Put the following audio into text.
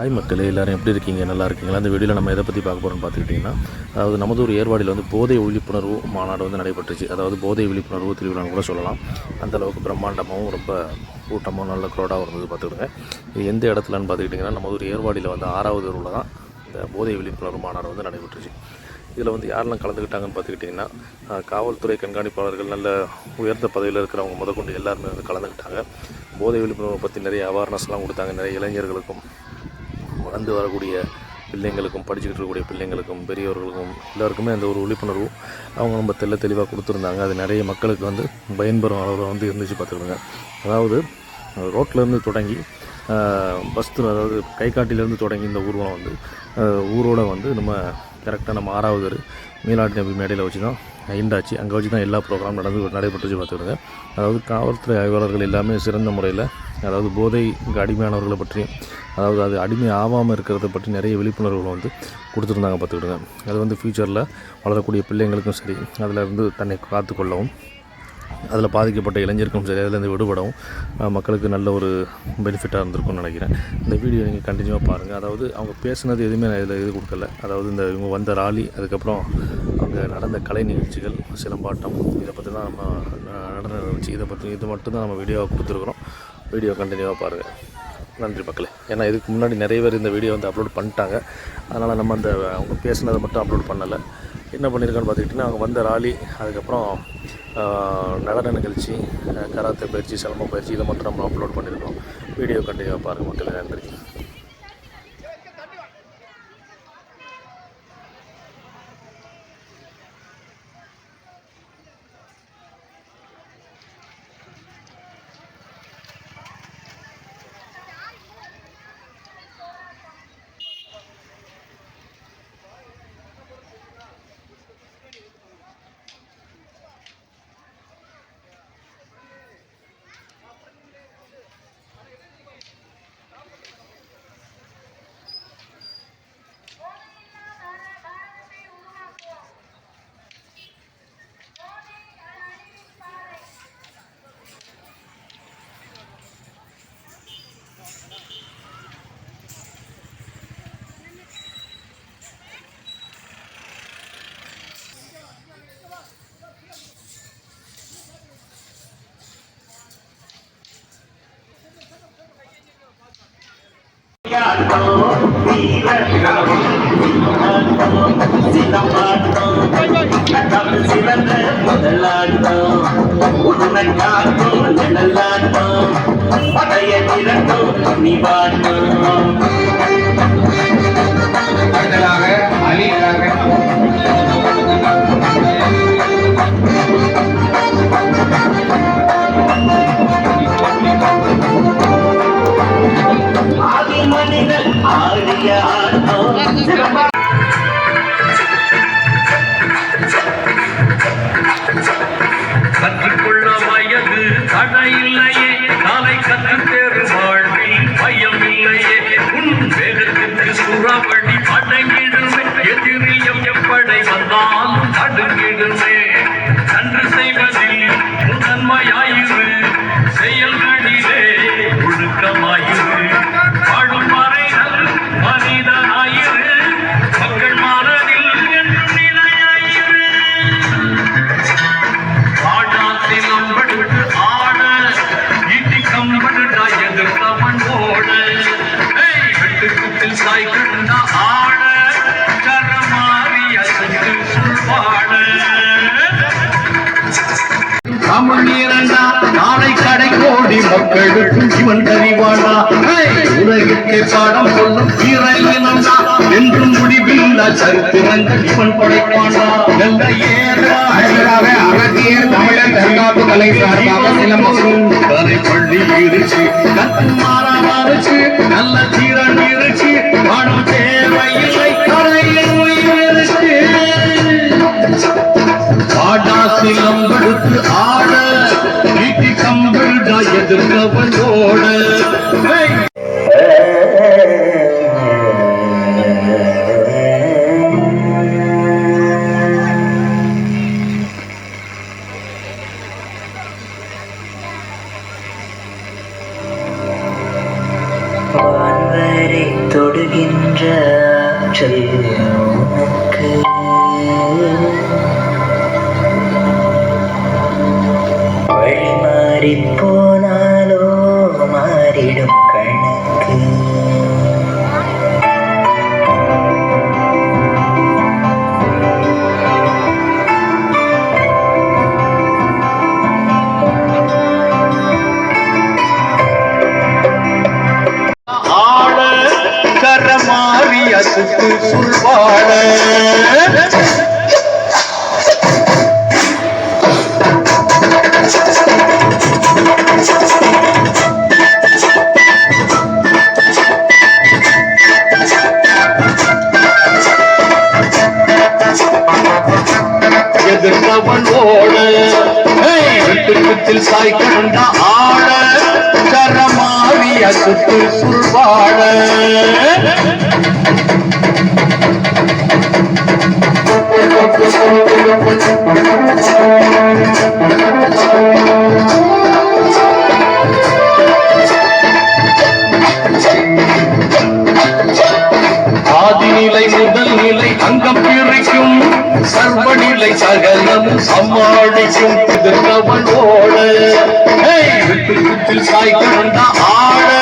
Hi மக்களே எல்லோரும் எப்படி இருக்கீங்க? நல்லா இருக்கீங்களா? இந்த வீடியோவில் நம்ம எதை பற்றி பார்க்க போகிறோம்னு பார்த்துக்கிட்டிங்கன்னா அதாவது நமது ஒரு ஏர்வாடியில் வந்து போதை விழிப்புணர்வு மாநாடு வந்து நடைபெற்றுச்சு. அதாவது போதை விழிப்புணர்வு திருவிழான்னு கூட சொல்லலாம். அந்த அளவுக்கு பிரம்மாண்டமாகவும் ரொம்ப கூட்டமாகவும் நல்ல க்ரௌடாகவும் இருந்தது பார்த்துக்கிடுங்க இது எந்த இடத்துலன்னு பார்த்துக்கிட்டிங்கன்னா நமது ஒரு ஏர்வாடியில் வந்து ஆறாவது ஊரில் தான் இந்த போதை விழிப்புணர்வு மாநாடு வந்து நடைபெற்றுச்சு. இதில் வந்து யாரெல்லாம் கலந்துக்கிட்டாங்கன்னு பார்த்துக்கிட்டிங்கன்னா காவல்துறை கண்காணிப்பாளர்கள் நல்ல உயர்ந்த பதவியில் இருக்கிறவங்க முதற்கொண்டு எல்லாருமே வந்து கலந்துக்கிட்டாங்க. போதை விழிப்புணர்வை பற்றி நிறைய அவேர்னஸ்லாம் கொடுத்தாங்க. நிறைய இளைஞர்களுக்கும் வந்து வரக்கூடிய பிள்ளைங்களுக்கும் படிச்சுக்கிட்டு இருக்கக்கூடிய பிள்ளைங்களுக்கும் பெரியவர்களுக்கும் எல்லாருக்குமே அந்த ஒரு விழிப்புணர்வு அவங்க ரொம்ப தெள்ள தெளிவாக கொடுத்துருந்தாங்க. அது நிறைய மக்களுக்கு வந்து பயன்பெறும் அளவில் வந்து இருந்துச்சு பார்த்துக்கோங்க. அதாவது ரோட்டிலேருந்து தொடங்கி பஸ் அதாவது கைகாட்டிலேருந்து தொடங்கி இந்த ஊர்வலம் வந்து ஊரோட வந்து நம்ம கரெக்டாக நம்ம ஆறாவது தெரு மீனாட்சி நபி மேடையில் வச்சு தான் ஐந்தாச்சு. அங்கே வச்சு தான் எல்லா ப்ரோக்ராம் நடந்து நடைபெற்றுச்சு பார்த்துக்கிடுங்க அதாவது காவல்துறை ஆய்வாளர்கள் எல்லாமே சிறந்த முறையில் அதாவது போதைக்கு அடிமையானவர்களை பற்றியும் அதாவது அது அடிமை ஆகாமல் இருக்கிறத பற்றி நிறைய விழிப்புணர்வுகளை வந்து கொடுத்துருந்தாங்க பார்த்துக்கிடுங்க. அது வந்து ஃப்யூச்சரில் வளரக்கூடிய பிள்ளைங்களுக்கும் சரி அதில் இருந்து தன்னை காத்துக்கொள்ளவும் அதில் பாதிக்கப்பட்ட இளைஞருக்கும் சரி அதிலேருந்து விடுபடவும் மக்களுக்கு நல்ல ஒரு பெனிஃபிட்டாக இருந்திருக்கும்னு நினைக்கிறேன். இந்த வீடியோ நீங்கள் கண்டினியூவாக பாருங்கள் அதாவது அவங்க பேசுனது எதுவுமே நான் இதில் இது கொடுக்கல. அதாவது இந்த இவங்க வந்த ராலி அதுக்கப்புறம் அங்கே நடந்த கலை நிகழ்ச்சிகள் சிலம்பாட்டம் இதை பற்றி தான் நம்ம நடன நிகழ்ச்சி இதை பற்றி இது மட்டும் தான் நம்ம வீடியோவாக கொடுத்துருக்குறோம். வீடியோ கண்டினியூவாக பாருங்கள் நன்றி மக்களே. ஏன்னா இதுக்கு முன்னாடி நிறைய பேர் இந்த வீடியோ வந்து அப்லோட் பண்ணிட்டாங்க. அதனால் நம்ம அந்த அவங்க பேசினதை மட்டும் அப்லோட் பண்ணலை. என்ன பண்ணியிருக்கான்னு பார்த்துக்கிட்டிங்கன்னா அவங்க வந்த ராலி அதுக்கப்புறம் நடன நிகழ்ச்சி ஆஹ், கராத்தே பயிற்சி சிலம்ப பயிற்சி இதை மட்டும் நம்ம அப்லோட் பண்ணியிருக்கோம் வீடியோ கண்டிப்பாக பாருங்கள் மக்களே. நன்றி. சிறந்த முதலாட்டம் உனக்காக்கும் நிழலாட்டம் படைய திரட்டும் துணிவாட்டம் கற்றுக்கொள்ள வயது தடையில்லையே. நாளை கற்றுத்தேறு வாழ்வில் பயம் இல்லையே உன் வேகத்திற்கு சூறாவளி அடங்கிடுமே எதிரியம் எப்படி வந்தாலும் நடுங்கிடுமே நன்று செய்வதில் தமிழ் நீரண்டா நாளை கடை கோடி மக்களுக்கு இவன் தெரிவாண்டா உலகிற்கு பாடம் சொல்லும் வீரங்கா என்றும் முடிவில்லா சரித்திரங்கள் இவன் படைப்பாண்டா நல்ல ஏறாக அகத்தியர் தமிழர் தற்காப்பு கலை சார்பாக சிலம்பம். கலை பள்ளி இருச்சு கத்து மாறா மாறுச்சு நல்ல தீரன் இருச்சு பணம் தேவையில்லை. for அசுத்து ஓட வெட்டுக்குத்தில் சாய் கண்ட ஆட கரமாறிய சுத்து சுல்வாட சகலம் சகலமும் சமாளிக்கும் எதிர்த்தவன் ஓட ஆட